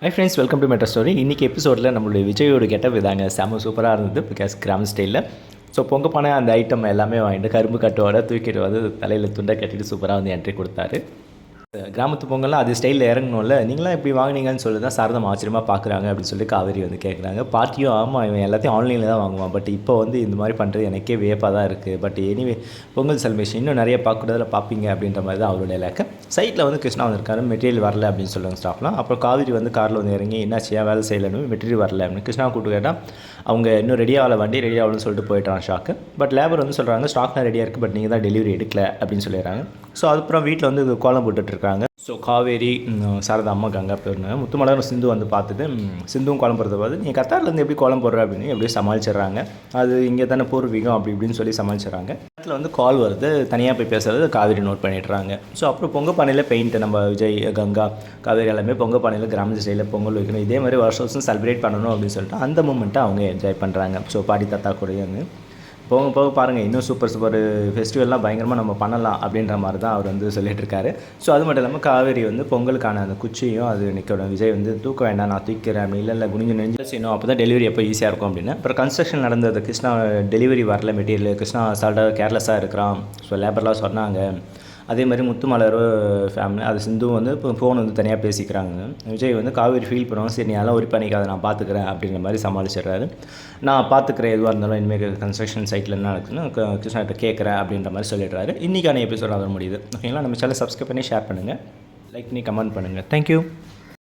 Hi friends welcome to matter story இன்றைக்கி எபிசோடில் நம்மளுடைய விஜயோட கெட்டப் இதாங்க. செம சூப்பராக இருந்தது பிகாஸ் கிராம ஸ்டைலில் ஸோ பொங்க பானை அந்த ஐட்டம் எல்லாமே வாங்கிட்டு கரும்பு கட்டோட தூக்கிட்டு வந்து தலையில் துண்டை கட்டிட்டு சூப்பராக வந்து என்ட்ரி கொடுத்தாரு. கிராமத்து பொங்கல்லாம் அது ஸ்டைலில் இறங்கணும்ல. நீங்களாம் இப்படி வாங்குனீங்கன்னு சொல்லி தான் சாரதம் ஆச்சரியமாக பார்க்குறாங்க அப்படின்னு சொல்லி காவேரி வந்து கேட்குறாங்க பாட்டியும் ஆமாம் இவன் எல்லாத்தையும் ஆன்லைனில் தான் வாங்குவான். பட் இப்போ வந்து இந்த மாதிரி பண்ணுறது எனக்கே வியப்பாக தான் இருக்குது பட் எனிவே பொங்கல் செலிப்ரேஷன் இன்னும் நிறைய பார்க்கறதுல பார்ப்பீங்க அப்படின்ற மாதிரி தான் அவருடைய இலக்கு சைட்டில் வந்து கிருஷ்ணா வந்திருக்காரு மெட்டீரியல் வரல அப்படின்னு சொல்லுவாங்க ஸ்டாஃப்லாம் அப்புறம் காவேரி வந்து காரில் வந்து இறங்கி என்னாச்சு வேலை செய்யலன்னு மெட்டீரியல் வரல. அப்படின்னு கிருஷ்ணா கூப்பிட்டு கேட்டால் அவங்க இன்னும் ரெடி ஆகல வண்டி ரெடி ஆகலன்னு சொல்லிட்டு போயிட்டான் ஷாக்கு பட் லேபர் வந்து சொல்கிறாங்க ஸ்டாக்லாம் ரெடியாக இருக்குது பட் நீங்கள் தான் டெலிவரி எடுக்கல அப்படின்னு சொல்லிடுறாங்க. ஸோ அதுக்கப்புறம் வீட்டில் வந்து கோலம் போட்டுட்ருக்காங்க. ஸோ காவேரி சாரதா அம்மா கங்கா போயிருந்தாங்க முத்துமலரும் சிந்து வந்து பார்த்துட்டு சிந்துவும் கோலம் போடுறத பார்த்து நீ கத்தார்லேருந்து எப்படி கோலம் போடுற அப்படின்னு எப்படியும் சமாளிச்சிடுறாங்க. அது இங்கே தானே பூர்வீகம் அப்படி இப்படின்னு சொல்லி சமாளிச்சிடுறாங்க. இடத்துல வந்து கால் வருது தனியாக போய் பேசுறது காவேரி நோட் பண்ணிடுறாங்க. ஸோ அப்புறம் பொங்க பானையில் பெயிண்ட் நம்ம விஜய் கங்கா காவேரி எல்லாமே பொங்க பானையில் கிராம ஸ்டைலில் பொங்கல் வைக்கணும். இதே மாதிரி வருஷம் வருஷம் செலிப்ரேட் பண்ணணும் அப்படின்னு சொல்லிட்டு அந்த மூமெண்ட்டை அவங்க என்ஜாய் பண்ணுறாங்க ஸோ பாடி தாத்தா கூடயும். போக போக பாருங்கள் இன்னும் சூப்பர் சூப்பர் ஃபெஸ்டிவல்லாம் பயங்கரமாக நம்ம பண்ணலாம் அப்படின்ற மாதிரி தான் அவர் வந்து சொல்லிகிட்ருக்காரு ஸோ அது மட்டும் இல்லாமல் காவேரி வந்து பொங்கலுக்கான அந்த குச்சியும் அது நிற்கணும் விஜய் வந்து தூக்க வேண்டாம் நான் தூக்கிறேன் அப்படி இல்லை இல்லை குனிஞ்சு நெஞ்சு செய்யணும் அப்போ தான் டெலிவரி எப்போ ஈஸியாக இருக்கும் அப்படின்னு. அப்புறம் கன்ஸ்ட்ரக்ஷன் நடந்தது கிருஷ்ணா டெலிவரி வரல மெட்டீரியல் கிருஷ்ணா சால்ட்டாக கேர்லெஸ்ஸாக இருக்கிறான். ஸோ லேபர்லாம் சொன்னாங்க. அதே மாதிரி முத்துமலர் ஃபேமிலி அது சிந்து வந்து இப்போ ஃபோன் வந்து தனியாக பேசிக்கிறாங்க. விஜய் வந்து காவேரி ஃபீல் பண்ணுவாங்க. சரி நீ அதெல்லாம் ஒரு பண்ணிக்காத நான் பார்த்துக்கிறேன் அப்படிங்கிற மாதிரி சமாளிச்சிடுறாரு. நான் பார்த்துக்கிறேன் எதுவாக இருந்தாலும் இனிமேல் கன்ஸ்ட்ரக்ஷன் சைட்டில் என்ன நடக்குதுன்னு கிருஷ்ணாட்ட கேட்குறேன் அப்படின்ற மாதிரி சொல்லிடுறாரு. இன்றைக்கான எபிசோட் அதோட முடியுது. ஓகேங்களா? நம்ம சேனல் சப்ஸ்கிரைப் பண்ணி ஷேர் பண்ணுங்கள் லைக் பண்ணி கமெண்ட் பண்ணுங்கள் தேங்க்யூ